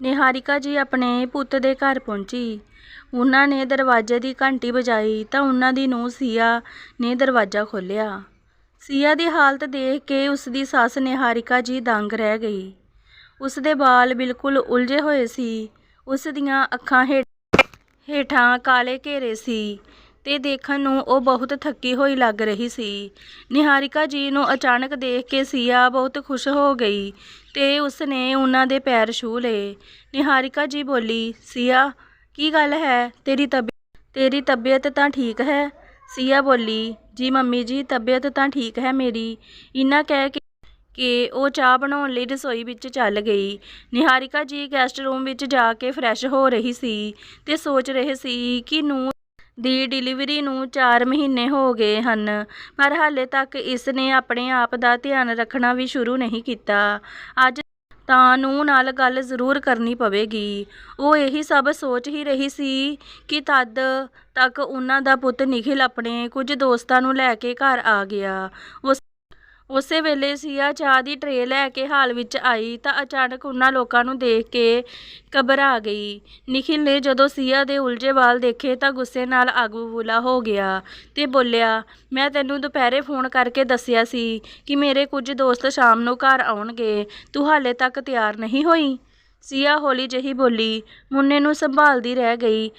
ਨਿਹਾਰਿਕਾ ਜੀ ਆਪਣੇ ਪੁੱਤ ਦੇ ਘਰ ਪਹੁੰਚੀ। ਉਹਨਾਂ ਨੇ ਦਰਵਾਜ਼ੇ ਦੀ ਘੰਟੀ ਵਜਾਈ ਤਾਂ ਉਹਨਾਂ ਦੀ ਨੂੰਹ ਸੀਆ ਨੇ ਦਰਵਾਜ਼ਾ ਖੋਲ੍ਹਿਆ। ਸੀਆ ਦੀ ਹਾਲਤ ਦੇਖ ਕੇ ਉਸ ਦੀ ਸੱਸ ਨਿਹਾਰਿਕਾ ਜੀ ਦੰਗ ਰਹਿ ਗਈ। ਉਸ ਦੇ ਵਾਲ ਬਿਲਕੁਲ ਉਲਝੇ ਹੋਏ ਸੀ। ਉਸ ਦੀਆਂ ਅੱਖਾਂ ਹੇ ਹੇਠਾਂ ਕਾਲੇ ਘੇਰੇ ਸੀ। ਤੇ ਦੇਖਣ ਨੂੰ ਉਹ ਬਹੁਤ ਥੱਕੀ ਹੋਈ ਲੱਗ ਰਹੀ ਸੀ। ਨਿਹਾਰਿਕਾ ਜੀ ਨੂੰ ਅਚਾਨਕ ਦੇਖ ਕੇ ਸੀਆ ਬਹੁਤ ਖੁਸ਼ ਹੋ ਗਈ ਤੇ ਉਸ ਨੇ ਉਹਨਾਂ ਦੇ ਪੈਰ ਛੂਹ ਲਏ। ਨਿਹਾਰਿਕਾ ਜੀ ਬੋਲੀ, ਸੀਆ, ਕੀ ਗੱਲ ਹੈ? ਤੇਰੀ ਤਬੀਅਤ ਤੇਰੀ ਤਬੀਅਤ ਤਾਂ ਠੀਕ ਹੈ। ਸੀਆ ਬੋਲੀ, ਜੀ ਮੰਮੀ ਜੀ, ਤਬੀਅਤ ਤਾਂ ਠੀਕ ਹੈ ਮੇਰੀ। ਇੰਨਾ ਕਹਿ ਕੇ ਕਿ ਉਹ ਚਾਹ ਬਣਾਉਣ ਲਈ ਰਸੋਈ ਵਿੱਚ ਚੱਲ ਗਈ। ਨਿਹਾਰਿਕਾ ਜੀ ਗੈਸਟ ਰੂਮ ਵਿੱਚ ਜਾ ਕੇ ਫਰੈਸ਼ ਹੋ ਰਹੀ ਸੀ ਤੇ ਸੋਚ ਰਹੇ ਸੀ ਕਿ ਨੂੰ ਦੀ ਡਿਲੀਵਰੀ ਨੂੰ 4 ਮਹੀਨੇ ਹੋ ਗਏ ਹਨ, ਪਰ ਹਾਲੇ ਤੱਕ ਇਸ ਨੇ ਆਪਣੇ ਆਪ ਦਾ ਧਿਆਨ ਰੱਖਣਾ ਵੀ ਸ਼ੁਰੂ ਨਹੀਂ ਕੀਤਾ। ਅੱਜ ਤਾਂ ਨੂੰ ਨਾਲ ਗੱਲ ਜ਼ਰੂਰ ਕਰਨੀ ਪਵੇਗੀ। ਉਹ ਇਹੀ ਸਭ ਸੋਚ ਹੀ ਰਹੀ ਸੀ ਕਿ ਤਦ ਤੱਕ ਉਹਨਾਂ ਦਾ ਪੁੱਤ ਨਿਖਿਲ ਆਪਣੇ ਕੁਝ ਦੋਸਤਾਂ ਨੂੰ ਲੈ ਕੇ ਘਰ ਆ ਗਿਆ। ਉਸ ਉਸੇ ਵੇਲੇ ਸੀਆ ਚਾਹ ਦੀ ਟਰੇ ਲੈ ਕੇ ਹਾਲ ਵਿੱਚ ਆਈ ਤਾਂ ਅਚਾਨਕ ਉਹਨਾਂ ਲੋਕਾਂ ਨੂੰ ਦੇਖ ਕੇ ਘਬਰਾ ਗਈ। ਨਿਖਿਲ ਨੇ ਜਦੋਂ ਸੀਆ ਦੇ ਉਲਝੇ ਵਾਲ ਦੇਖੇ ਤਾਂ ਗੁੱਸੇ ਨਾਲ ਅੱਗ ਬਬੂਲਾ ਹੋ ਗਿਆ ਤੇ ਬੋਲਿਆ, ਮੈਂ ਤੈਨੂੰ ਦੁਪਹਿਰੇ ਫੋਨ ਕਰਕੇ ਦੱਸਿਆ ਸੀ ਕਿ ਮੇਰੇ ਕੁਝ ਦੋਸਤ ਸ਼ਾਮ ਨੂੰ ਘਰ ਆਉਣਗੇ। ਤੂੰ ਹਾਲੇ ਤੱਕ ਤਿਆਰ ਨਹੀਂ ਹੋਈ? ਸੀਆ ਹੌਲੀ ਜਿਹੀ ਬੋਲੀ, ਮੁੰਨੇ ਨੂੰ ਸੰਭਾਲਦੀ ਰਹਿ ਗਈ।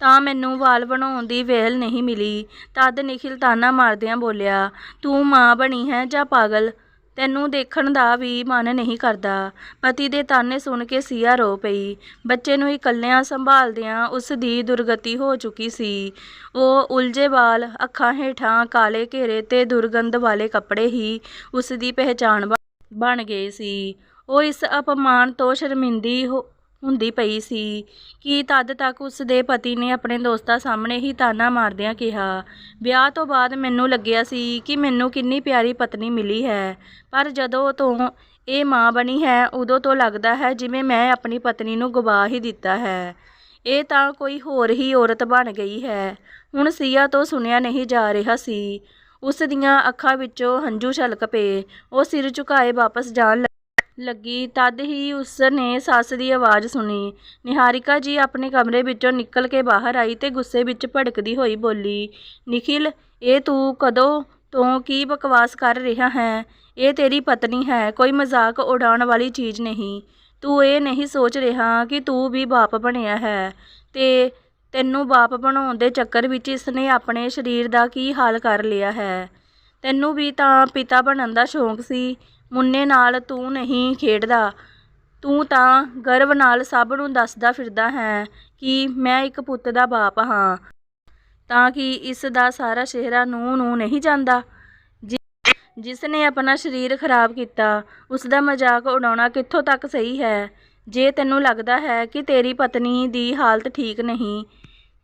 ਤਾਂ ਮੈਨੂੰ ਵਾਲ ਬਣਾਉਣ ਦੀ ਵੇਲ ਨਹੀਂ ਮਿਲੀ। ਤਦ ਨਿਖਿਲ ਤਾਨਾ ਮਾਰਦਿਆਂ ਬੋਲਿਆ, ਤੂੰ ਮਾਂ ਬਣੀ ਹੈ ਜਾਂ ਪਾਗਲ? ਤੈਨੂੰ ਦੇਖਣ ਦਾ ਵੀ ਮਨ ਨਹੀਂ ਕਰਦਾ। ਪਤੀ ਦੇ ਤਾਨੇ ਸੁਣ ਕੇ ਸੀਆ ਰੋ ਪਈ। ਬੱਚੇ ਨੂੰ ਇਕੱਲਿਆਂ ਸੰਭਾਲਦਿਆਂ ਉਸ ਦੀ ਦੁਰਗਤੀ ਹੋ ਚੁੱਕੀ ਸੀ। ਉਹ ਉਲਝੇ ਵਾਲ, ਅੱਖਾਂ ਹੇਠਾਂ ਕਾਲੇ ਘੇਰੇ ਤੇ ਦੁਰਗੰਧ ਵਾਲੇ ਕੱਪੜੇ ਹੀ ਉਸ ਦੀ ਪਹਿਚਾਣ ਬ- ਬਣ ਗਏ ਸੀ। ਉਹ ਇਸ ਅਪਮਾਨ ਤੋਂ ਸ਼ਰਮਿੰਦੀ ਹੋ- ਹੁੰਦੀ ਪਈ ਸੀ ਕਿ ਤਦ ਤੱਕ ਉਸ ਦੇ ਪਤੀ ਨੇ ਆਪਣੇ ਦੋਸਤਾਂ ਸਾਹਮਣੇ ਹੀ ਤਾਨਾ ਮਾਰਦਿਆਂ ਕਿਹਾ। ਵਿਆਹ ਤੋਂ ਬਾਅਦ ਮੈਨੂੰ ਲੱਗਿਆ ਸੀ ਕਿ ਮੈਨੂੰ ਕਿੰਨੀ ਪਿਆਰੀ ਪਤਨੀ ਮਿਲੀ ਹੈ। ਪਰ ਜਦੋਂ ਤੋਂ ਇਹ ਮਾਂ ਬਣੀ ਹੈ, ਉਦੋਂ ਤੋਂ ਲੱਗਦਾ ਹੈ ਜਿਵੇਂ ਮੈਂ ਆਪਣੀ ਪਤਨੀ ਨੂੰ ਗਵਾ ਹੀ ਦਿੱਤਾ ਹੈ। ਇਹ ਤਾਂ ਕੋਈ ਹੋਰ ਹੀ ਔਰਤ ਬਣ ਗਈ ਹੈ। ਹੁਣ ਸੀਆ ਤੋਂ ਸੁਣਿਆ ਨਹੀਂ ਜਾ ਰਿਹਾ ਸੀ। ਉਸ ਦੀਆਂ ਅੱਖਾਂ ਵਿੱਚੋਂ ਹੰਝੂ ਛਲਕ ਪਏ। ਉਹ ਸਿਰ ਝੁਕਾਏ ਵਾਪਸ ਜਾਣ ਲ- ਲੱਗੀ। ਤਦ ਹੀ ਉਸ ਨੇ ਸੱਸ ਦੀ ਆਵਾਜ਼ ਸੁਣੀ। ਨਿਹਾਰਿਕਾ ਜੀ ਆਪਣੇ ਕਮਰੇ ਵਿੱਚੋਂ ਨਿਕਲ ਕੇ ਬਾਹਰ ਆਈ ਤੇ ਗੁੱਸੇ ਵਿੱਚ ਭੜਕਦੀ ਹੋਈ ਬੋਲੀ ਨਿਖਿਲ ਇਹ ਤੂੰ ਕਦੋਂ ਤੋਂ ਕੀ ਬਕਵਾਸ ਕਰ ਰਿਹਾ ਹੈ? ਇਹ ਤੇਰੀ ਪਤਨੀ ਹੈ, ਕੋਈ ਮਜ਼ਾਕ ਉਡਾਉਣ ਵਾਲੀ ਚੀਜ਼ ਨਹੀਂ। ਤੂੰ ਇਹ ਨਹੀਂ ਸੋਚ ਰਿਹਾ ਕਿ ਤੂੰ ਵੀ ਬਾਪ ਬਣਿਆ ਹੈ ਤੇ ਤੈਨੂੰ ਬਾਪ ਬਣਾਉਣ ਦੇ ਚੱਕਰ ਵਿੱਚ ਇਸ ਨੇ ਆਪਣੇ ਸਰੀਰ ਦਾ ਕੀ ਹਾਲ ਕਰ ਲਿਆ ਹੈ? ਤੈਨੂੰ ਵੀ ਤਾਂ ਪਿਤਾ ਬਣਨ ਦਾ ਸ਼ੌਂਕ ਸੀ। ਮੁੰਨੇ ਨਾਲ ਤੂੰ ਨਹੀਂ ਖੇਡਦਾ। ਤੂੰ ਤਾਂ ਗਰਵ ਨਾਲ ਸਭ ਨੂੰ ਦੱਸਦਾ ਫਿਰਦਾ ਹੈ ਕਿ ਮੈਂ ਇੱਕ ਪੁੱਤ ਦਾ ਬਾਪ ਹਾਂ। ਤਾਂ ਕਿ ਇਸ ਦਾ ਸਾਰਾ ਸਿਹਰਾ ਨੂੰ ਨੂੰ ਨਹੀਂ ਜਾਂਦਾ। ਜਿ- ਜਿਸ ਨੇ ਆਪਣਾ ਸਰੀਰ ਖਰਾਬ ਕੀਤਾ ਉਸ ਦਾ ਮਜ਼ਾਕ ਉਡਾਉਣਾ ਕਿੱਥੋਂ ਤੱਕ ਸਹੀ ਹੈ? ਜੇ ਤੈਨੂੰ ਲੱਗਦਾ ਹੈ ਕਿ ਤੇਰੀ ਪਤਨੀ ਦੀ ਹਾਲਤ ਠੀਕ ਨਹੀਂ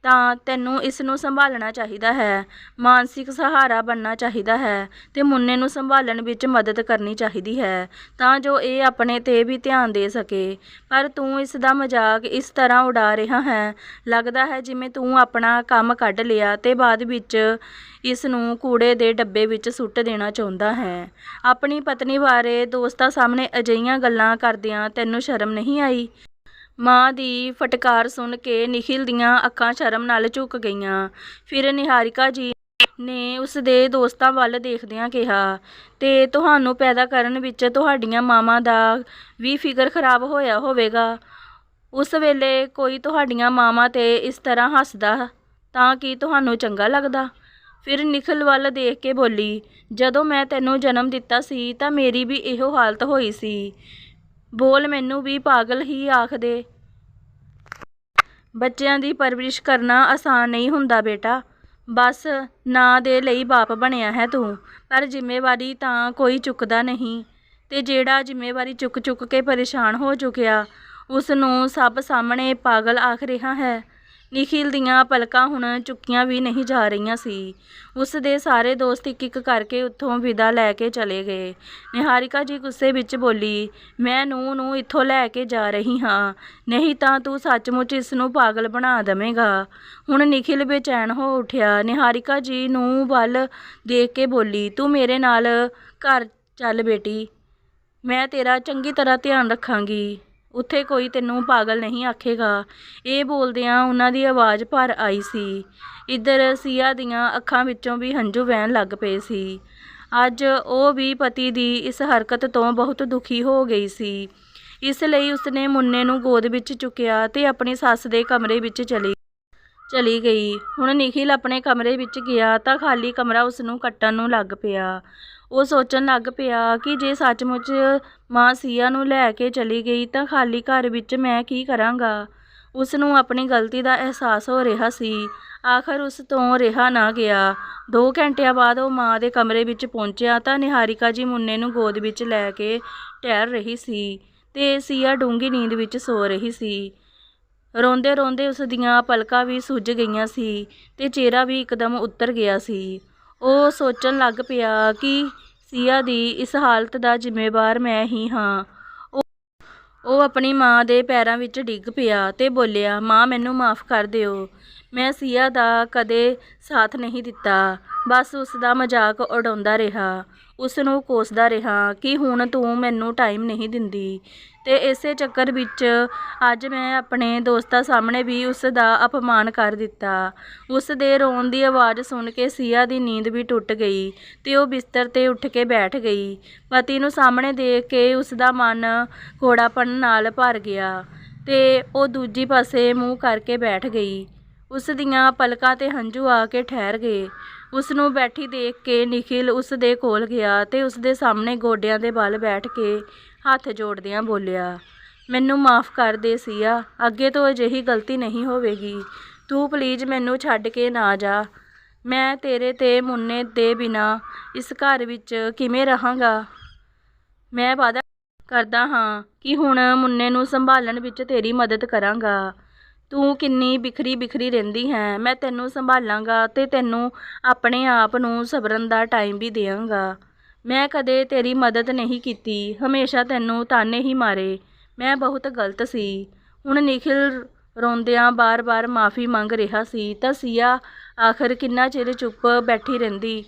ਤਾਂ ਤੈਨੂੰ ਇਸ ਨੂੰ ਸੰਭਾਲਣਾ ਚਾਹੀਦਾ ਹੈ। ਮਾਨਸਿਕ ਸਹਾਰਾ ਬਣਨਾ ਚਾਹੀਦਾ ਹੈ ਤੇ ਮੁੰਨੇ ਨੂੰ ਸੰਭਾਲਣ ਵਿੱਚ ਮਦਦ ਕਰਨੀ ਚਾਹੀਦੀ ਹੈ ਤਾਂ ਜੋ ਇਹ ਆਪਣੇ ਤੇ ਵੀ ਧਿਆਨ ਦੇ ਸਕੇ। ਪਰ ਤੂੰ ਇਸ ਦਾ ਮਜ਼ਾਕ ਇਸ ਤਰ੍ਹਾਂ ਉਡਾ ਰਿਹਾ ਹੈ। ਲੱਗਦਾ ਹੈ ਜਿਵੇਂ ਤੂੰ ਆਪਣਾ ਕੰਮ ਕੱਢ ਲਿਆ ਤੇ ਬਾਅਦ ਵਿੱਚ ਇਸ ਨੂੰ ਕੂੜੇ ਦੇ ਡੱਬੇ ਵਿੱਚ ਸੁੱਟ ਦੇਣਾ ਚਾਹੁੰਦਾ ਹੈ। ਆਪਣੀ ਪਤਨੀ ਬਾਰੇ ਦੋਸਤਾਂ ਸਾਹਮਣੇ ਅਜਿਹੀਆਂ ਗੱਲਾਂ ਕਰਦਿਆਂ ਤੈਨੂੰ ਸ਼ਰਮ ਨਹੀਂ ਆਈ? ਮਾਂ ਦੀ ਫਟਕਾਰ ਸੁਣ ਕੇ ਨਿਖਿਲ ਦੀਆਂ ਅੱਖਾਂ ਸ਼ਰਮ ਨਾਲ ਝੁਕ ਗਈਆਂ। ਫਿਰ ਨਿਹਾਰਿਕਾ ਜੀ ਨੇ ਉਸ ਦੇ ਦੋਸਤਾਂ ਵੱਲ ਦੇਖਦਿਆਂ ਕਿਹਾ, ਤੇ ਤੁਹਾਨੂੰ ਪੈਦਾ ਕਰਨ ਵਿੱਚ ਤੁਹਾਡੀਆਂ ਮਾਵਾਂ ਦਾ ਵੀ ਫਿਕਰ ਖਰਾਬ ਹੋਇਆ ਹੋਵੇਗਾ। ਉਸ ਵੇਲੇ ਕੋਈ ਤੁਹਾਡੀਆਂ ਮਾਵਾਂ ਤੇ ਇਸ ਤਰ੍ਹਾਂ ਹੱਸਦਾ ਤਾਂ ਕਿ ਤੁਹਾਨੂੰ ਚੰਗਾ ਲੱਗਦਾ? ਫਿਰ ਨਿਖਿਲ ਵੱਲ ਦੇਖ ਕੇ ਬੋਲੀ, ਜਦੋਂ ਮੈਂ ਤੈਨੂੰ ਜਨਮ ਦਿੱਤਾ ਸੀ ਤਾਂ ਮੇਰੀ ਵੀ ਇਹੋ ਹਾਲਤ ਹੋਈ ਸੀ। ਬੋਲ ਮੈਨੂੰ ਵੀ ਪਾਗਲ ਹੀ ਆਖਦੇ। ਬੱਚਿਆਂ ਦੀ ਪਰਵਰਿਸ਼ ਕਰਨਾ ਆਸਾਨ ਨਹੀਂ ਹੁੰਦਾ ਬੇਟਾ। ਬਸ ਨਾਂ ਦੇ ਲਈ ਬਾਪ ਬਣਿਆ ਹੈ ਤੂੰ, ਪਰ ਜ਼ਿੰਮੇਵਾਰੀ ਤਾਂ ਕੋਈ ਚੁੱਕਦਾ ਨਹੀਂ। ਤੇ ਜਿਹੜਾ ਜ਼ਿੰਮੇਵਾਰੀ ਚੁੱਕ ਚੁੱਕ ਕੇ ਪਰੇਸ਼ਾਨ ਹੋ ਚੁੱਕਿਆ ਉਸ ਨੂੰ ਸਭ ਸਾਹਮਣੇ ਪਾਗਲ ਆਖ ਰਿਹਾ ਹੈ। ਨਿਖਿਲ ਦੀਆਂ ਪਲਕਾਂ ਹੁਣ ਚੁੱਕੀਆਂ ਵੀ ਨਹੀਂ ਜਾ ਰਹੀਆਂ ਸੀ। ਉਸ ਦੇ ਸਾਰੇ ਦੋਸਤ ਇੱਕ ਇੱਕ ਕਰਕੇ ਉੱਥੋਂ ਵਿਦਾ ਲੈ ਕੇ ਚਲੇ ਗਏ। ਨਿਹਾਰਿਕਾ ਜੀ ਗੁੱਸੇ ਵਿੱਚ ਬੋਲੀ, ਮੈਂ ਨੂੰ ਨੂੰ ਇੱਥੋਂ ਲੈ ਕੇ ਜਾ ਰਹੀ ਹਾਂ। ਨਹੀਂ ਤਾਂ ਤੂੰ ਸੱਚਮੁੱਚ ਇਸ ਨੂੰ ਪਾਗਲ ਬਣਾ ਦੇਵੇਂਗਾ। ਹੁਣ ਨਿਖਿਲ ਬੇਚੈਨ ਹੋ ਉੱਠਿਆ। ਨਿਹਾਰਿਕਾ ਜੀ ਨੂੰ ਵੱਲ ਦੇਖ ਕੇ ਬੋਲੀ, ਤੂੰ ਮੇਰੇ ਨਾਲ ਘਰ ਚੱਲ ਬੇਟੀ। ਮੈਂ ਤੇਰਾ ਚੰਗੀ ਤਰ੍ਹਾਂ ਧਿਆਨ ਰੱਖਾਂਗੀ। ਉੱਥੇ ਕੋਈ ਤੈਨੂੰ ਪਾਗਲ ਨਹੀਂ ਆਖੇਗਾ। ਇਹ ਬੋਲਦਿਆਂ ਉਹਨਾਂ ਦੀ ਆਵਾਜ਼ ਭਰ ਆਈ ਸੀ। ਇੱਧਰ ਸੀਆ ਦੀਆਂ ਅੱਖਾਂ ਵਿੱਚੋਂ ਵੀ ਹੰਝੂ ਵਹਿਣ ਲੱਗ ਪਏ ਸੀ। ਅੱਜ ਉਹ ਵੀ ਪਤੀ ਦੀ ਇਸ ਹਰਕਤ ਤੋਂ ਬਹੁਤ ਦੁਖੀ ਹੋ ਗਈ ਸੀ। ਇਸ ਲਈ ਉਸਨੇ ਮੁੰਨੇ ਨੂੰ ਗੋਦ ਵਿੱਚ ਚੁੱਕਿਆ ਤੇ ਆਪਣੀ ਸੱਸ ਦੇ ਕਮਰੇ ਵਿੱਚ ਚਲੀ ਚਲੀ ਗਈ। ਹੁਣ ਨਿਖਿਲ ਆਪਣੇ ਕਮਰੇ ਵਿੱਚ ਗਿਆ ਤਾਂ ਖਾਲੀ ਕਮਰਾ ਉਸ ਨੂੰ ਕੱਟਣ ਨੂੰ ਲੱਗ ਪਿਆ। ਉਹ ਸੋਚਣ ਲੱਗ ਪਿਆ ਕਿ ਜੇ ਸੱਚਮੁੱਚ ਮਾਂ ਸੀਆ ਨੂੰ ਲੈ ਕੇ ਚਲੀ ਗਈ ਤਾਂ ਖਾਲੀ ਘਰ ਵਿੱਚ ਮੈਂ ਕੀ ਕਰਾਂਗਾ? ਉਸ ਨੂੰ ਆਪਣੀ ਗਲਤੀ ਦਾ ਅਹਿਸਾਸ ਹੋ ਰਿਹਾ ਸੀ। ਆਖਰ ਉਸ ਤੋਂ ਰਿਹਾ ਨਾ ਗਿਆ। ਦੋ ਘੰਟਿਆਂ ਬਾਅਦ ਉਹ ਮਾਂ ਦੇ ਕਮਰੇ ਵਿੱਚ ਪਹੁੰਚਿਆ ਤਾਂ ਨਿਹਾਰਿਕਾ ਜੀ ਮੁੰਨੇ ਨੂੰ ਗੋਦ ਵਿੱਚ ਲੈ ਕੇ ਟਹਿਰ ਰਹੀ ਸੀ ਤੇ ਸੀਆ ਡੂੰਗੀ ਨੀਂਦ ਵਿੱਚ ਸੋ ਰਹੀ ਸੀ। ਰੋਂਦੇ ਰੋਂਦੇ ਉਸ ਦੀਆਂ ਪਲਕਾਂ ਵੀ ਸੁੱਜ ਗਈਆਂ ਸੀ ਤੇ ਚਿਹਰਾ ਵੀ ਇੱਕਦਮ ਉੱਤਰ ਗਿਆ ਸੀ। ਉਹ ਸੋਚਣ ਲੱਗ ਪਿਆ ਕਿ ਸੀਆ ਦੀ ਇਸ ਹਾਲਤ ਦਾ ਜ਼ਿੰਮੇਵਾਰ ਮੈਂ ਹੀ ਹਾਂ। ਉਹ ਉਹ ਆਪਣੀ ਮਾਂ ਦੇ ਪੈਰਾਂ ਵਿੱਚ ਡਿੱਗ ਪਿਆ ਤੇ ਬੋਲਿਆ, ਮਾਂ, ਮੈਨੂੰ ਮਾਫ ਕਰ ਦਿਓ। ਮੈਂ ਸੀਆ ਦਾ ਕਦੇ ਸਾਥ ਨਹੀਂ ਦਿੱਤਾ। ਬਸ ਉਸ ਦਾ ਮਜ਼ਾਕ ਉਡਾਉਂਦਾ ਰਿਹਾ। ਉਸ ਨੂੰ ਕੋਸਦਾ ਰਿਹਾ ਕਿ ਹੁਣ ਤੂੰ ਮੈਨੂੰ ਟਾਈਮ ਨਹੀਂ ਦਿੰਦੀ। ਅਤੇ ਇਸੇ ਚੱਕਰ ਵਿੱਚ ਅੱਜ ਮੈਂ ਆਪਣੇ ਦੋਸਤਾਂ ਸਾਹਮਣੇ ਵੀ ਉਸ ਦਾ ਅਪਮਾਨ ਕਰ ਦਿੱਤਾ। ਉਸ ਦੇ ਰੋਣ ਦੀ ਆਵਾਜ਼ ਸੁਣ ਕੇ ਸੀਆ ਦੀ ਨੀਂਦ ਵੀ ਟੁੱਟ ਗਈ ਅਤੇ ਉਹ ਬਿਸਤਰ ਤੇ ਉੱਠ ਕੇ ਬੈਠ ਗਈ। ਪਤੀ ਨੂੰ ਸਾਹਮਣੇ ਦੇਖ ਕੇ ਉਸ ਦਾ ਮਨ ਘੋੜਾਪਣ ਨਾਲ ਭਰ ਗਿਆ ਅਤੇ ਉਹ ਦੂਜੀ ਪਾਸੇ ਮੂੰਹ ਕਰਕੇ ਬੈਠ ਗਈ। ਉਸ ਦੀਆਂ ਪਲਕਾਂ ਤੇ ਹੰਝੂ ਆ ਕੇ ਠਹਿਰ ਗਏ। ਉਸ ਨੂੰ ਬੈਠੀ ਦੇਖ ਕੇ ਨikhil ਉਸ ਦੇ ਕੋਲ ਗਿਆ ਤੇ ਉਸ ਦੇ ਸਾਹਮਣੇ ਗੋਡਿਆਂ ਦੇ ਬਲ ਬੈਠ ਕੇ ਹੱਥ ਜੋੜਦਿਆਂ ਬੋਲਿਆ, ਮੈਨੂੰ ਮਾਫ ਕਰ ਦੇ ਸੀਆ, ਅੱਗੇ ਤੋਂ ਅਜਿਹੀ ਗਲਤੀ ਨਹੀਂ ਹੋਵੇਗੀ। ਤੂੰ ਪਲੀਜ਼ ਮੈਨੂੰ ਛੱਡ ਕੇ ਨਾ ਜਾ। ਮੈਂ ਤੇਰੇ ਤੇ ਮੁੰਨੇ ਦੇ ਬਿਨਾ ਇਸ ਘਰ ਵਿੱਚ ਕਿਵੇਂ ਰਹਾਂਗਾ? ਮੈਂ ਵਾਅਦਾ ਕਰਦਾ ਹਾਂ ਕਿ ਹੁਣ ਮੁੰਨੇ ਨੂੰ ਸੰਭਾਲਣ ਵਿੱਚ ਤੇਰੀ ਮਦਦ ਕਰਾਂਗਾ। ਤੂੰ ਕਿੰਨੀ ਬਿਖਰੀ ਬਿਖਰੀ ਰਹਿੰਦੀ ਹੈ, ਮੈਂ ਤੈਨੂੰ ਸੰਭਾਲਾਂਗਾ ਤੇ ਤੈਨੂੰ ਆਪਣੇ ਆਪ ਨੂੰ ਸਬਰਨ ਦਾ ਟਾਈਮ ਵੀ ਦੇਵਾਂਗਾ। ਮੈਂ ਕਦੇ ਤੇਰੀ ਮਦਦ ਨਹੀਂ ਕੀਤੀ, ਹਮੇਸ਼ਾ ਤੈਨੂੰ ਤਾਨੇ ਹੀ ਮਾਰੇ। ਮੈਂ ਬਹੁਤ ਗਲਤ ਸੀ। ਹੁਣ ਨikhil ਰੋਂਦਿਆਂ ਬਾਰ-ਬਾਰ ਮਾਫੀ ਮੰਗ ਰਿਹਾ ਸੀ, ਤਾਂ ਸੀਆ ਆਖਰ ਕਿੰਨਾ ਚਿਰ ਚੁੱਪ ਬੈਠੀ ਰਹਿੰਦੀ?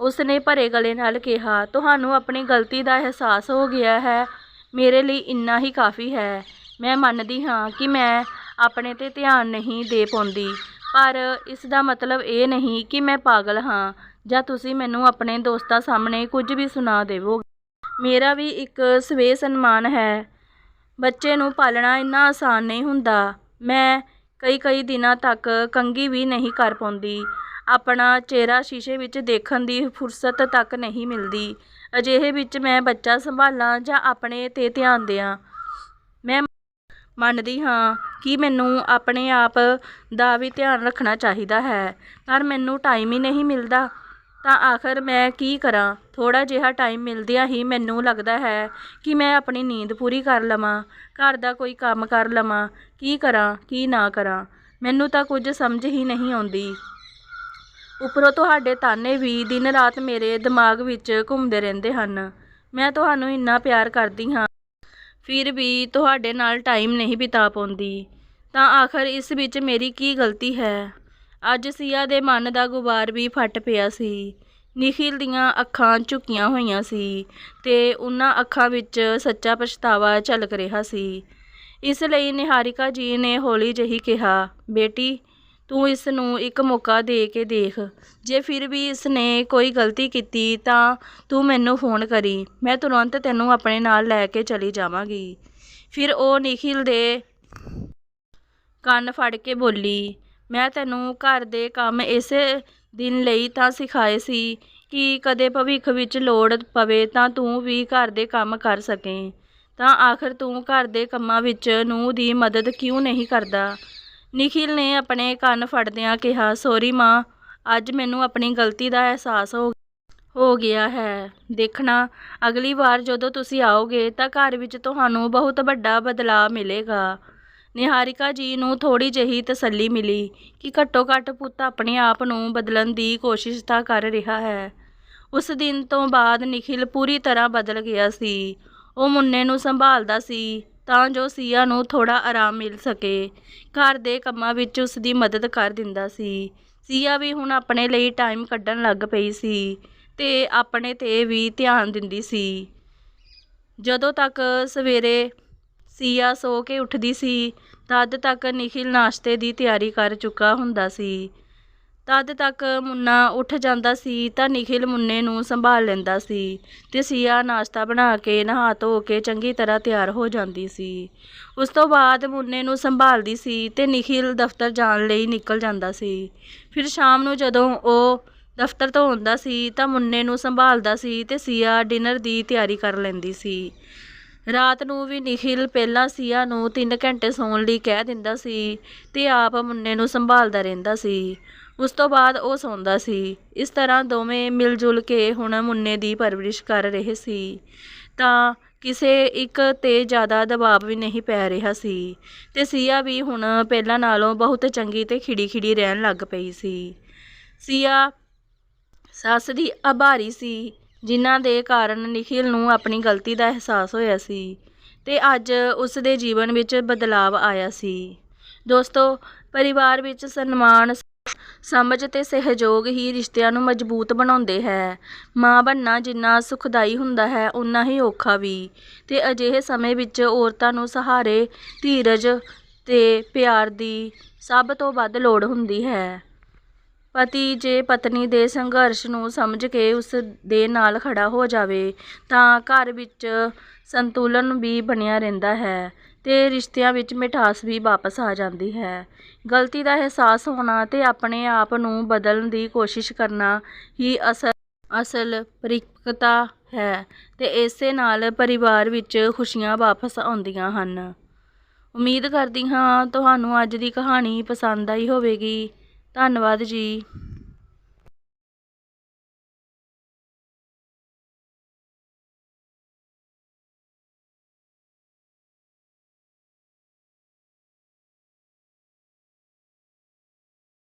ਉਸ ਨੇ ਭਰੇ ਗਲੇ ਨਾਲ ਕਿਹਾ, ਤੁਹਾਨੂੰ ਆਪਣੀ ਗਲਤੀ ਦਾ ਅਹਿਸਾਸ ਹੋ ਗਿਆ ਹੈ, ਮੇਰੇ ਲਈ ਇੰਨਾ ਹੀ ਕਾਫੀ ਹੈ। ਮੈਂ ਮੰਨਦੀ ਹਾਂ ਕਿ ਮੈਂ ਆਪਣੇ ਤੇ ਧਿਆਨ ਨਹੀਂ ਦੇ ਪਾਉਂਦੀ। ਪਰ ਇਸ ਦਾ ਮਤਲਬ ਇਹ ਨਹੀਂ ਕਿ ਮੈਂ ਪਾਗਲ ਹਾਂ ਜਾਂ ਤੁਸੀਂ ਮੈਨੂੰ ਆਪਣੇ ਦੋਸਤਾਂ ਸਾਹਮਣੇ ਕੁਝ ਵੀ ਸੁਣਾ ਦੇਵੋ ਮੇਰਾ ਵੀ ਇੱਕ ਸਵੇ ਸਨਮਾਨ ਹੈ। ਬੱਚੇ ਨੂੰ ਪਾਲਣਾ ਇੰਨਾ ਆਸਾਨ ਨਹੀਂ ਹੁੰਦਾ। ਮੈਂ ਕਈ ਕਈ ਦਿਨਾਂ ਤੱਕ ਕੰਘੀ ਵੀ ਨਹੀਂ ਕਰ ਪਾਉਂਦੀ। ਆਪਣਾ ਚਿਹਰਾ ਸ਼ੀਸ਼ੇ ਵਿੱਚ ਦੇਖਣ ਦੀ ਫੁਰਸਤ ਤੱਕ ਨਹੀਂ ਮਿਲਦੀ। ਅਜਿਹੇ ਵਿੱਚ ਮੈਂ ਬੱਚਾ ਸੰਭਾਲਾਂ ਜਾਂ ਆਪਣੇ ਤੇ ਧਿਆਨ ਦਿਆਂ। ਮੰਨਦੀ ਹਾਂ ਕਿ ਮੈਨੂੰ ਆਪਣੇ ਆਪ ਦਾ ਵੀ ਧਿਆਨ ਰੱਖਣਾ ਚਾਹੀਦਾ ਹੈ। ਪਰ ਮੈਨੂੰ ਟਾਈਮ ਹੀ ਨਹੀਂ ਮਿਲਦਾ। ਤਾਂ ਆਖਰ ਮੈਂ ਕੀ ਕਰਾਂ? ਥੋੜ੍ਹਾ ਜਿਹਾ ਟਾਈਮ ਮਿਲਦਿਆਂ ਹੀ ਮੈਨੂੰ ਲੱਗਦਾ ਹੈ ਕਿ ਮੈਂ ਆਪਣੀ ਨੀਂਦ ਪੂਰੀ ਕਰ ਲਵਾਂ, ਘਰ ਦਾ ਕੋਈ ਕੰਮ ਕਰ ਲਵਾਂ, ਕੀ ਕਰਾਂ, ਕੀ ਨਾ ਕਰਾਂ। ਮੈਨੂੰ ਤਾਂ ਕੁਝ ਸਮਝ ਹੀ ਨਹੀਂ ਆਉਂਦੀ। ਉੱਪਰੋਂ ਤੁਹਾਡੇ ਤਾਨੇ ਵੀ ਦਿਨ ਰਾਤ ਮੇਰੇ ਦਿਮਾਗ ਵਿੱਚ ਘੁੰਮਦੇ ਰਹਿੰਦੇ ਹਨ। ਮੈਂ ਤੁਹਾਨੂੰ ਇੰਨਾ ਪਿਆਰ ਕਰਦੀ ਹਾਂ ਫਿਰ ਵੀ ਤੁਹਾਡੇ ਨਾਲ ਟਾਈਮ ਨਹੀਂ ਬਿਤਾ ਪਾਉਂਦੀ। ਤਾਂ ਆਖਰ ਇਸ ਵਿੱਚ ਮੇਰੀ ਕੀ ਗਲਤੀ ਹੈ? ਅੱਜ ਸੀਆ ਦੇ ਮਨ ਦਾ ਗੁਬਾਰ ਵੀ ਫਟ ਪਿਆ ਸੀ। ਨikhil ਦੀਆਂ ਅੱਖਾਂ ਝੁਕੀਆਂ ਹੋਈਆਂ ਸੀ ਤੇ ਉਹਨਾਂ ਅੱਖਾਂ ਵਿੱਚ ਸੱਚਾ ਪਛਤਾਵਾ ਝਲਕ ਰਿਹਾ ਸੀ। ਇਸ ਲਈ ਨਿਹਾਰਿਕਾ ਜੀ ਨੇ ਹੌਲੀ ਜਿਹੀ ਕਿਹਾ, ਬੇਟੀ ਤੂੰ ਇਸ ਨੂੰ ਇੱਕ ਮੌਕਾ ਦੇ ਕੇ ਦੇਖ। ਜੇ ਫਿਰ ਵੀ ਇਸ ਨੇ ਕੋਈ ਗਲਤੀ ਕੀਤੀ ਤਾਂ ਤੂੰ ਮੈਨੂੰ ਫੋਨ ਕਰੀ। ਮੈਂ ਤੁਰੰਤ ਤੈਨੂੰ ਆਪਣੇ ਨਾਲ ਲੈ ਕੇ ਚਲੀ ਜਾਵਾਂਗੀ। ਫਿਰ ਉਹ ਨikhil ਦੇ ਕੰਨ ਫੜ ਕੇ ਬੋਲੀ, ਮੈਂ ਤੈਨੂੰ ਘਰ ਦੇ ਕੰਮ ਇਸੇ ਦਿਨ ਲਈ ਤਾਂ ਸਿਖਾਏ ਸੀ ਕਿ ਕਦੇ ਭਵਿੱਖ ਵਿੱਚ ਲੋੜ ਪਵੇ ਤਾਂ ਤੂੰ ਵੀ ਘਰ ਦੇ ਕੰਮ ਕਰ ਸਕੇ। ਤਾਂ ਆਖਰ ਤੂੰ ਘਰ ਦੇ ਕੰਮਾਂ ਵਿੱਚ ਨੂੰਹ ਦੀ ਮਦਦ ਕਿਉਂ ਨਹੀਂ ਕਰਦਾ? ਨਿਖਿਲ ਨੇ ਆਪਣੇ ਕੰਨ ਫੜਦਿਆਂ ਕਿਹਾ, ਸੌਰੀ ਮਾਂ, ਅੱਜ ਮੈਨੂੰ ਆਪਣੀ ਗਲਤੀ ਦਾ ਅਹਿਸਾਸ ਹੋ ਹੋ ਗਿਆ ਹੈ। ਦੇਖਣਾ, ਅਗਲੀ ਵਾਰ ਜਦੋਂ ਤੁਸੀਂ ਆਓਗੇ ਤਾਂ ਘਰ ਵਿੱਚ ਤੁਹਾਨੂੰ ਬਹੁਤ ਵੱਡਾ ਬਦਲਾਅ ਮਿਲੇਗਾ। ਨਿਹਾਰਿਕਾ ਜੀ ਨੂੰ ਥੋੜੀ ਜਿਹੀ ਤਸੱਲੀ ਮਿਲੀ ਕਿ ਘੱਟੋ ਘੱਟ ਪੁੱਤ ਆਪਣੇ ਆਪ ਨੂੰ ਬਦਲਣ ਦੀ ਕੋਸ਼ਿਸ਼ ਤਾਂ ਕਰ ਰਿਹਾ ਹੈ। ਉਸ ਦਿਨ ਤੋਂ ਬਾਅਦ ਨikhil ਪੂਰੀ ਤਰ੍ਹਾਂ ਬਦਲ ਗਿਆ ਸੀ। ਉਹ ਮੁੰਨੇ ਨੂੰ ਸੰਭਾਲਦਾ ਸੀ। ਤਾਂ ਜੋ ਸੀਆ ਨੂੰ ਥੋੜਾ ਆਰਾਮ ਮਿਲ ਸਕੇ। ਘਰ ਦੇ ਕੰਮਾਂ ਵਿੱਚ ਉਸ ਦੀ ਮਦਦ ਕਰ ਦਿੰਦਾ ਸੀ। ਸੀਆ ਵੀ ਹੁਣ ਆਪਣੇ ਲਈ ਟਾਈਮ ਕੱਢਣ ਲੱਗ ਪਈ ਸੀ ਤੇ ਆਪਣੇ ਤੇ ਵੀ ਧਿਆਨ ਦਿੰਦੀ ਸੀ। ਜਦੋਂ ਤੱਕ ਸਵੇਰੇ ਸੀਆ ਸੋ ਕੇ ਉੱਠਦੀ ਸੀ, ਤਦ ਤੱਕ ਨਿਖਿਲ ਨਾਸ਼ਤੇ ਦੀ ਤਿਆਰੀ ਕਰ ਚੁੱਕਾ ਹੁੰਦਾ ਸੀ। ਤਦ ਤੱਕ ਮੁੰਨਾ ਉੱਠ ਜਾਂਦਾ ਸੀ ਤਾਂ ਨਿਖਿਲ ਮੁੰਨੇ ਨੂੰ ਸੰਭਾਲ ਲੈਂਦਾ ਸੀ ਤੇ ਸੀਆ ਨਾਸ਼ਤਾ ਬਣਾ ਕੇ, ਨਹਾ ਧੋ ਕੇ ਚੰਗੀ ਤਰ੍ਹਾਂ ਤਿਆਰ ਹੋ ਜਾਂਦੀ ਸੀ। ਉਸ ਤੋਂ ਬਾਅਦ ਮੁੰਨੇ ਨੂੰ ਸੰਭਾਲਦੀ ਸੀ ਤੇ ਨਿਖਿਲ ਦਫ਼ਤਰ ਜਾਣ ਲਈ ਨਿਕਲ ਜਾਂਦਾ ਸੀ। ਫਿਰ ਸ਼ਾਮ ਨੂੰ ਜਦੋਂ ਉਹ ਦਫ਼ਤਰ ਤੋਂ ਆਉਂਦਾ ਸੀ ਤਾਂ ਮੁੰਨੇ ਨੂੰ ਸੰਭਾਲਦਾ ਸੀ ਤੇ ਸੀਆ ਡਿਨਰ ਦੀ ਤਿਆਰੀ ਕਰ ਲੈਂਦੀ ਸੀ। ਰਾਤ ਨੂੰ ਵੀ ਨਿਖਿਲ ਪਹਿਲਾਂ ਸੀਆ ਨੂੰ 3 ਘੰਟੇ ਸੌਣ ਲਈ ਕਹਿ ਦਿੰਦਾ ਸੀ ਤੇ ਆਪ ਮੁੰਨੇ ਨੂੰ ਸੰਭਾਲਦਾ ਰਹਿੰਦਾ ਸੀ। ਉਸ ਤੋਂ ਬਾਅਦ ਉਹ ਸੌਂਦਾ ਸੀ। ਇਸ ਤਰ੍ਹਾਂ ਦੋਵੇਂ ਮਿਲ ਜੁਲ ਕੇ ਹੁਣ ਮੁੰਨੇ ਦੀ ਪਰਵਰਿਸ਼ ਕਰ ਰਹੇ ਸੀ। ਤਾਂ ਕਿਸੇ ਇੱਕ ਤੇ ਜ਼ਿਆਦਾ ਦਬਾਅ ਵੀ ਨਹੀਂ ਪੈ ਰਿਹਾ ਸੀ ਅਤੇ ਸੀਆ ਵੀ ਹੁਣ ਪਹਿਲਾਂ ਨਾਲੋਂ ਬਹੁਤ ਚੰਗੀ ਅਤੇ ਖਿੜੀ ਖਿੜੀ ਰਹਿਣ ਲੱਗ ਪਈ ਸੀ। ਸੀਆ ਸੱਸ ਦੀ ਆਭਾਰੀ ਸੀ, ਜਿਨ੍ਹਾਂ ਦੇ ਕਾਰਨ ਨਿਖਿਲ ਨੂੰ ਆਪਣੀ ਗਲਤੀ ਦਾ ਅਹਿਸਾਸ ਹੋਇਆ ਸੀ ਤੇ ਅੱਜ ਉਸ ਦੇ ਜੀਵਨ ਵਿੱਚ ਬਦਲਾਵ ਆਇਆ ਸੀ। ਦੋਸਤੋ, ਪਰਿਵਾਰ ਵਿੱਚ ਸਨਮਾਨ ਸਮਝ ਤੇ ਸਹਿਯੋਗ ਹੀ ਰਿਸ਼ਤਿਆਂ ਨੂੰ ਮਜ਼ਬੂਤ ਬਣਾਉਂਦੇ ਹੈ। ਮਾਂ ਬਣਨਾ ਜਿੰਨਾ ਸੁਖਦਾਈ ਹੁੰਦਾ ਹੈ ਉਨਾ ਹੀ ਔਖਾ ਵੀ। ਤੇ ਅਜਿਹੇ ਸਮੇਂ ਵਿੱਚ ਔਰਤਾਂ ਨੂੰ ਸਹਾਰੇ, ਧੀਰਜ ਤੇ ਪਿਆਰ ਦੀ ਸਭ ਤੋਂ ਵੱਧ ਲੋੜ ਹੁੰਦੀ ਹੈ। ਪਤੀ ਜੇ ਪਤਨੀ ਦੇ ਸੰਘਰਸ਼ ਨੂੰ ਸਮਝ ਕੇ ਉਸ ਦੇ ਨਾਲ ਖੜਾ ਹੋ ਜਾਵੇ, ਤਾਂ ਘਰ ਵਿੱਚ ਸੰਤੁਲਨ ਵੀ ਬਣਿਆ ਰਹਿੰਦਾ ਹੈ। ਅਤੇ ਰਿਸ਼ਤਿਆਂ ਵਿੱਚ ਮਿਠਾਸ ਵੀ ਵਾਪਸ ਆ ਜਾਂਦੀ ਹੈ। ਗਲਤੀ ਦਾ ਅਹਿਸਾਸ ਹੋਣਾ ਅਤੇ ਆਪਣੇ ਆਪ ਨੂੰ ਬਦਲਣ ਦੀ ਕੋਸ਼ਿਸ਼ ਕਰਨਾ ਹੀ ਅਸਲ ਅਸਲ ਪਰਿਪਕਤਾ ਹੈ ਅਤੇ ਇਸੇ ਨਾਲ ਪਰਿਵਾਰ ਵਿੱਚ ਖੁਸ਼ੀਆਂ ਵਾਪਸ ਆਉਂਦੀਆਂ ਹਨ। ਉਮੀਦ ਕਰਦੀ ਹਾਂ ਤੁਹਾਨੂੰ ਅੱਜ ਦੀ ਕਹਾਣੀ ਪਸੰਦ ਆਈ ਹੋਵੇਗੀ। ਧੰਨਵਾਦ ਜੀ।